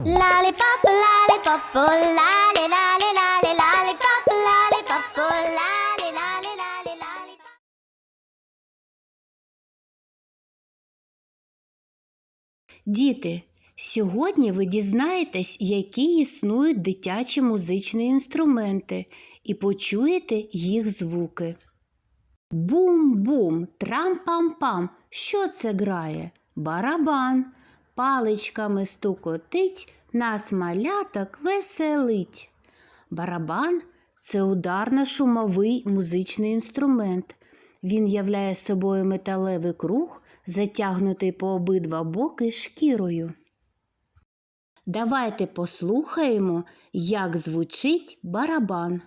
Lollipop, lollipop, oh, lolly, lolly, lolly, lollipop, lollipop, oh, lolly, lolly. Діти, сьогодні ви дізнаєтесь, які існують дитячі музичні інструменти, і почуєте їх звуки. Бум-бум, трам-пам-пам. Що це грає? Барабан. Паличками стукотить, нас маляток веселить. Барабан це ударно-шумовий музичний інструмент. Він являє собою металевий круг, затягнутий по обидва боки шкірою. Давайте послухаємо, як звучить барабан.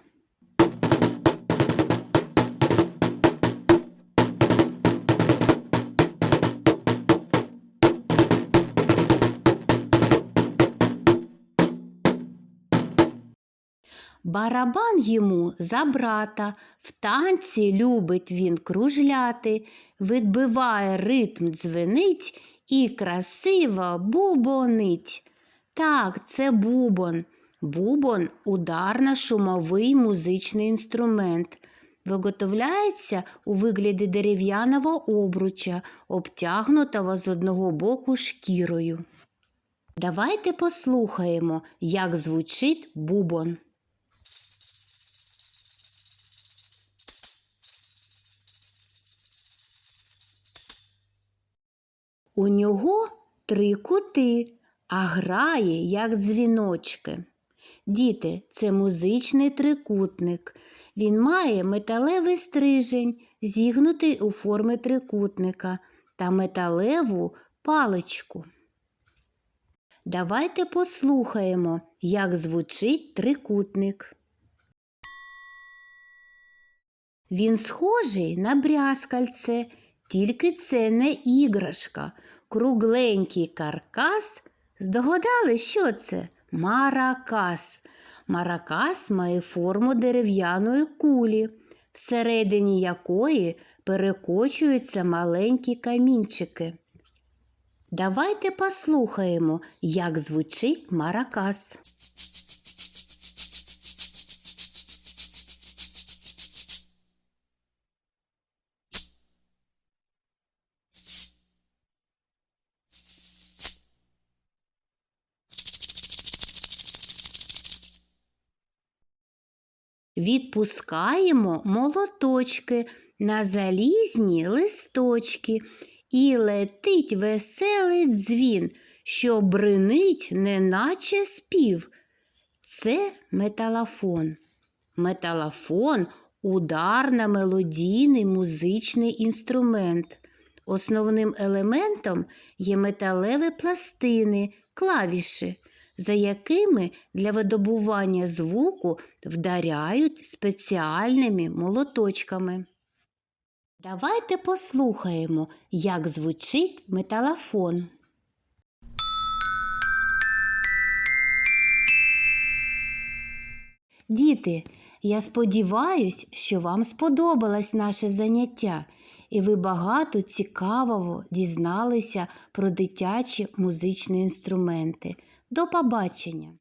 Барабан йому за брата, в танці любить він кружляти, відбиває ритм дзвенить і красиво бубонить. Так, це бубон. Бубон ударно-шумовий музичний інструмент. Виготовляється у вигляді дерев'яного обруча, обтягнутого з одного боку шкірою. Давайте послухаємо, як звучить бубон. У нього три кути, а грає, як дзвіночки. Діти, це музичний трикутник. Він має металевий стрижень, зігнутий у формі трикутника та металеву паличку. Давайте послухаємо, як звучить трикутник. Він схожий на брязкальце, тільки це не іграшка. Кругленький каркас. Здогадали, що це? Маракас. Маракас має форму дерев'яної кулі, всередині якої перекочуються маленькі камінчики. Давайте послухаємо, як звучить маракас. Відпускаємо молоточки на залізні листочки, і летить веселий дзвін, що бринить, неначе спів. Це металофон. Металофон ударно-мелодійний музичний інструмент. Основним елементом є металеві пластини, клавіші, за якими для видобування звуку вдаряють спеціальними молоточками. Давайте послухаємо, як звучить металофон. Діти, я сподіваюсь, що вам сподобалось наше заняття, і ви багато цікавого дізналися про дитячі музичні інструменти. До побачення!